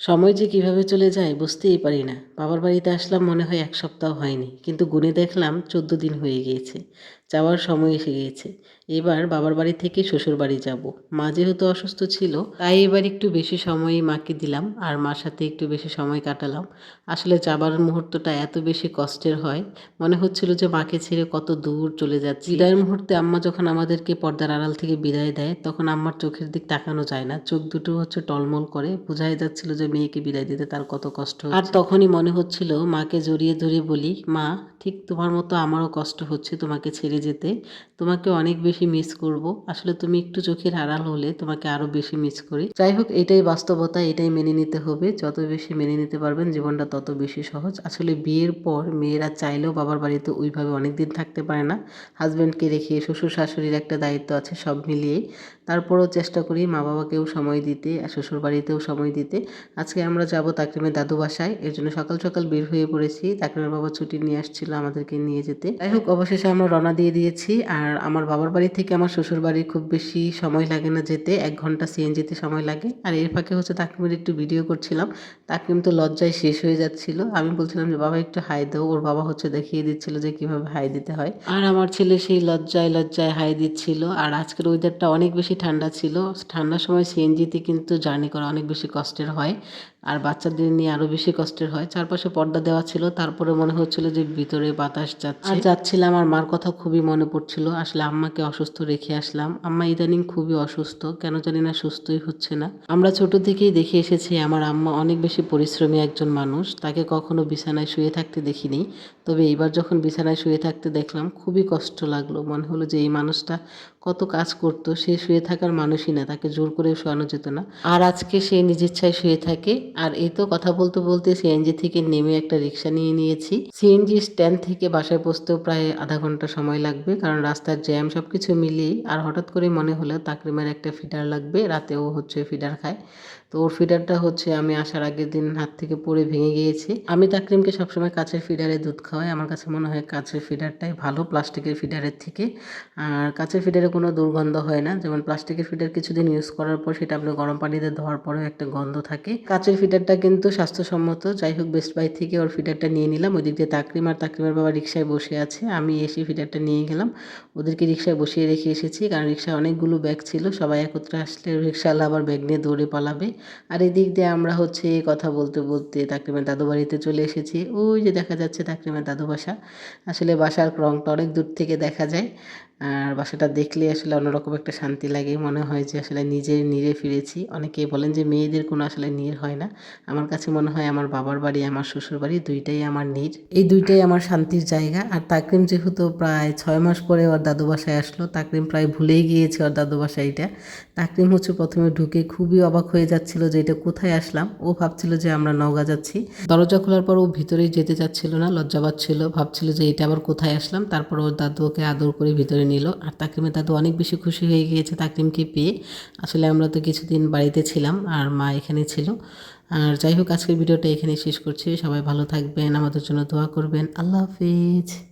সময় যে কীভাবে চলে যায় বুঝতেই পারি না। বাবার বাড়িতে আসলাম মনে হয় এক সপ্তাহ হয়নি। কিন্তু গুনে দেখলাম চোদ্দ দিন হয়ে গিয়েছে। যাওয়ার সময় এসে গিয়েছে। এবার বাবার বাড়ি থেকে শ্বশুর বাড়ি যাব। মা যেহেতু অসুস্থ ছিল, তাই এবার একটু বেশি সময় মাকে দিলাম আর মার সাথে একটু বেশি সময় কাটালাম। আসলে যাবার মুহূর্তটা এত বেশি কষ্টের হয়। মনে হচ্ছিল যে মাকে ছেড়ে কত দূর চলে যাচ্ছে। বিদায়ের মুহূর্তে আম্মা যখন আমাদেরকে পর্দার আড়াল থেকে বিদায় দেয়, তখন আম্মার চোখের দিক তাকানো যায় না। চোখ দুটো হচ্ছে টলমল করে। বোঝাই যাচ্ছিল যে মেয়েকে বিদায় দিতে তার কত কষ্ট আর তখনই মনে হচ্ছিল, মাকে জড়িয়ে ধরে বলি, মা, ঠিক তোমার মতো আমারও কষ্ট হচ্ছে, তোমাকে ছেড়ে যেতে। তোমাকে অনেক বেশি মিস করব। আসলে তুমি একটু চোখের আড়াল হলে তোমাকে আরও বেশি মিস করি। যাই হোক, এটাই বাস্তবতা, এটাই মেনে নিতে হবে। যত বেশি মেনে নিতে পারবেন, জীবনটা তত বেশি সহজ। আসলে বিয়ের পর মেয়েরা চাইলেও বাবার বাড়িতে ওইভাবে অনেক দিন থাকতে পারে না। হাজব্যান্ডকে রেখে, শ্বশুর শাশুড়ির একটা দায়িত্ব আছে সব মিলিয়ে তারপরও চেষ্টা করি মা বাবাকেও সময় দিতে, আর শ্বশুর বাড়িতেও সময় দিতে। আজকে আমরা যাব তাকরিমের দাদু বাসায়। এর জন্য সকাল সকাল বের হয়ে পড়েছি। তাকরিমের বাবা ছুটি নিয়ে আসছিল আমাদেরকে নিয়ে যেতে। যাই হোক, অবশেষে আমরা রওনা দিয়ে দিয়েছি। আর আমার বাবার বাড়ি থেকে আমার শ্বশুর বাড়ি খুব বেশি সময় লাগে না যেতে, এক ঘণ্টা সিএনজিতে সময় লাগে। আর এর ফাঁকে হচ্ছে তাকরিমের একটু ভিডিও করছিলাম। তাকরিম তো লজ্জায় শেষ হয়ে যাচ্ছিল। আমি বলছিলাম যে, বাবা, একটু হাই দাও। ওর বাবা হচ্ছে দেখিয়ে দিচ্ছিল যে, কীভাবে হাই দিতে হয়। আর আমার ছেলে সেই লজ্জায় লজ্জায় হাই দিচ্ছিল। আর আজকের ওয়েদারটা অনেক বেশি ঠান্ডা ছিল। ঠান্ডার সময় সিএনজিতে কিন্তু জার্নি করা অনেক বেশি কষ্টের হয়। আর বাচ্চাদের নিয়ে আরও বেশি কষ্টের হয়। চারপাশে পর্দা দেওয়া ছিল, তারপরে মনে হচ্ছিল যে ভিতরে বাতাস যাচ্ছে। আর যাচ্ছিলাম, আর মার কথা খুবই মনে পড়ছিল। আসলে আম্মাকে অসুস্থ রেখে আসলাম। আম্মা ইদানিং খুবই অসুস্থ, কেন জানি না সুস্থই হচ্ছে না। আমরা ছোট থেকেই দেখে এসেছি, আমার আম্মা অনেক বেশি পরিশ্রমী একজন মানুষ। তাকে কখনো বিছানায় শুয়ে থাকতে দেখিনি। তবে এইবার যখন বিছানায় শুয়ে থাকতে দেখলাম, খুবই কষ্ট লাগল। মনে হলো যে এই মানুষটা কত কাজ করতো। সে শুয়ে থাকার মানুষই না, তাকে জোর করে শোয়ানো যেত না। আর আজকে সে নিজের ইচ্ছায় শুয়ে থাকে। আর এই তো কথা বলতে বলতে সিএনজি থেকে নেমে একটা রিক্সা নিয়ে নিয়েছি। সিএনজি স্ট্যান্ড থেকে বাসায় পৌঁছতেও প্রায় আধা ঘণ্টা সময় লাগবে, কারণ রাস্তার জ্যাম সব কিছু মিলিয়েই আর হঠাৎ করে মনে হলো তাকরিমের একটা ফিডার লাগবে, রাতেও হচ্ছে ফিডার খায়। তো ওর ফিডারটা হচ্ছে আমি আসার আগের দিন হাত থেকে পড়ে ভেঙে গিয়েছে। আমি তাকরিমকে সবসময় কাছের ফিডারে দুধ খাওয়াই। আমার কাছে মনে হয় কাছের ফিডারটাই ভালো প্লাস্টিকের ফিডারের থেকে। আর কাছের ফিডারে কোনো দুর্গন্ধ হয় না। যেমন প্লাস্টিকের ফিডার কিছুদিন ইউজ করার পর সেটা আপনি গরম পানিতে ধোয়ার পরেও একটা গন্ধ থাকে। কাচের ফিডারটা কিন্তু স্বাস্থ্যসম্মত। যাই হোক বেস্ট বাই থেকে ওর ফিডারটা নিয়ে নিলাম। ওই দিক দিয়ে তাকরিম আর তাকরিমের বাবা রিক্সায় বসে আছে। আমি এসে ফিডারটা নিয়ে গেলাম। ওদেরকে রিক্সায় বসিয়ে রেখে এসেছি। কারণ রিক্সায় অনেকগুলো ব্যাগ ছিল। সবাই একত্রে আসলে রিক্সাওয়ালা আবার ব্যাগ নিয়ে দৌড়ে পালাবে। আর এদিক দিয়ে আমরা হচ্ছে কথা বলতে বলতে তাকরিমের দাদু বাড়িতে চলে এসেছি। ওই যে দেখা যাচ্ছে তাকরিমের দাদু বাসা। আসলে বাসার রংটা অনেক দূর থেকে দেখা যায়। আর বাসাটা দেখলে আসলে অন্যরকম একটা শান্তি লাগে। মনে হয় যে আসলে নিজের নিরে ফিরেছি। অনেকেই বলেন যে মেয়েদের কোনো আসলে নির হয় না। আমার কাছে মনে হয় আমার বাবার বাড়ি, আমার শ্বশুর বাড়ি দুইটাই আমার নির। এই দুইটাই আমার শান্তির জায়গা। আর তাকরিম যেহেতু প্রায় ছয় মাস পরে ওর দাদু বাসায় আসলো, তাকরিম প্রায় ভুলেই গিয়েছে ওর দাদু বাসাইটা তাকরিম হচ্ছে প্রথমে ঢুকে খুবই অবাক হয়ে যাচ্ছিল যে এটা কোথায় আসলাম। ও ভাবছিল যে আমরা নওগাঁ যাচ্ছি। দরজা খোলার পর ও ভিতরেই যেতে চাচ্ছিল না, লজ্জা পাচ্ছিল। ভাবছিল যে এটা আবার কোথায় আসলাম। তারপর ওর দাদু ওকে আদর করে ভিতরে নিল। আর তাকরিমের দাদু অনেক বেশি খুশি হয়ে গিয়েছে তাকরিমকে পেয়ে। আসলে আমরা তো কিছুদিন বাড়িতে ছিলাম আর মা এখানে ছিল। আর যাই হোক, আজকের ভিডিওটা এখানে শেষ করছি। সবাই ভালো থাকবেন, আমাদের জন্য দোয়া করবেন। আল্লাহ হাফিজ।